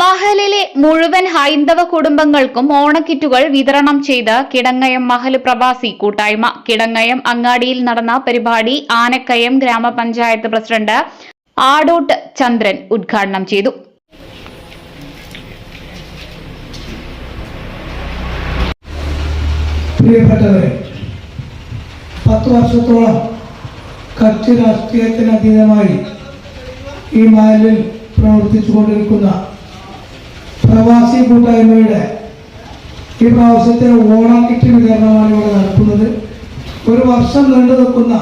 മഹലിലെ മുഴുവൻ ഹൈന്ദവ കുടുംബങ്ങൾക്കും ഓണക്കിറ്റുകൾ വിതരണം ചെയ്ത് കിടങ്ങയം മഹൽ പ്രവാസി കൂട്ടായ്മ. കിടങ്ങയം അങ്ങാടിയിൽ നടന്ന പരിപാടി ആനക്കയം ഗ്രാമപഞ്ചായത്ത് പ്രസിഡന്റ് ആടോട്ട് ചന്ദ്രൻ ഉദ്ഘാടനം ചെയ്തു. പ്രിയപ്പെട്ടവരെ കക്ഷി രാഷ്ട്രീയത്തിനതീതമായി ഈ മഹലിൽ പ്രവർത്തിച്ചു കൊണ്ടിരിക്കുന്ന പ്രവാസി കൂട്ടായ്മയുടെ ഈ പ്രാവശ്യത്തെ ഓണം കിറ്റ് വിതരണമാണ് ഇവിടെ നടക്കുന്നത് ഒരു വർഷം നീണ്ടു നിൽക്കുന്ന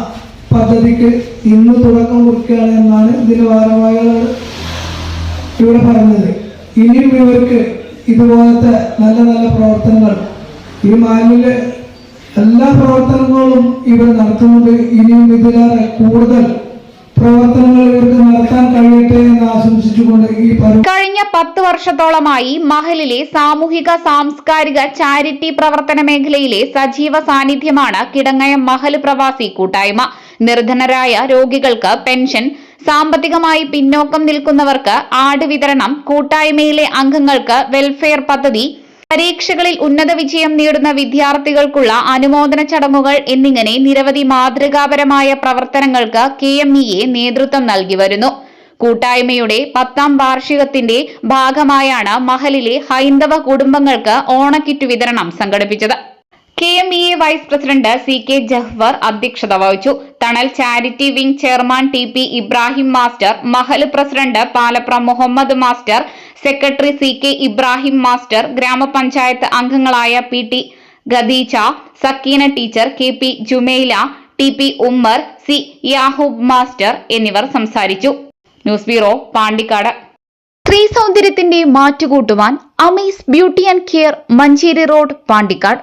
പദ്ധതിക്ക് ഇന്ന് തുടക്കം കുറിക്കുകയാണ് എന്നാണ് ഇതിന്റെ ഭാരവാഹികൾ ഇവിടെ പറഞ്ഞത്. ഇനിയും ഇവർക്ക് ഇതുപോലത്തെ നല്ല നല്ല പ്രവർത്തനങ്ങൾ ഈ മാലിന്യ എല്ലാ പ്രവർത്തനങ്ങളും ഇവർ നടത്തുന്നുണ്ട്. ഇനിയും ഇതിലേറെ കൂടുതൽ കഴിയട്ടെ എന്ന് ആശംസിച്ചുകൊണ്ട് ഈ കഴിഞ്ഞ പത്ത് വർഷത്തോളമായി മഹലിലെ സാമൂഹിക സാംസ്കാരിക ചാരിറ്റി പ്രവർത്തന മേഖലയിലെ സജീവ സാന്നിധ്യമാണ് കിടങ്ങയം മഹൽ പ്രവാസി കൂട്ടായ്മ. നിർധനരായ രോഗികൾക്ക് പെൻഷൻ സാമ്പത്തികമായി പിന്നോക്കം നിൽക്കുന്നവർക്ക് ആട് വിതരണം കൂട്ടായ്മയിലെ അംഗങ്ങൾക്ക് വെൽഫെയർ പദ്ധതി പരീക്ഷകളിൽ ഉന്നത വിജയം നേടുന്ന വിദ്യാർത്ഥികൾക്കുള്ള അനുമോദന ചടങ്ങുകൾ എന്നിങ്ങനെ നിരവധി മാതൃകാപരമായ പ്രവർത്തനങ്ങൾക്ക് കെ എം ഇ എ നേതൃത്വം നൽകി വരുന്നു. കൂട്ടായ്മയുടെ പത്താം വാർഷികത്തിന്റെ ഭാഗമായാണ് മഹലിലെ ഹൈന്ദവ കുടുംബങ്ങൾക്ക് ഓണക്കിറ്റ് വിതരണം സംഘടിപ്പിച്ചത്. K M E A vice president C K Jahwar അധ്യക്ഷത വഹിച്ചു. Thanal charity wing chairman T P Ibrahim master Mahal president Palapra Muhammad master secretary C K Ibrahim master ഗ്രാമപഞ്ചായത്ത് അംഗങ്ങളായ P T Khadeeja Sakkeena teacher K P Jumaila T P Ummer C Yahoob master എന്നിവർ സംസാരിച്ചു. News bureau Pandikkad. സ്ത്രീ സൗന്ദര്യത്തിന്റെ മാറ്റുകൂട്ടുവാൻ Amees beauty and care Manjeri road Pandikkad.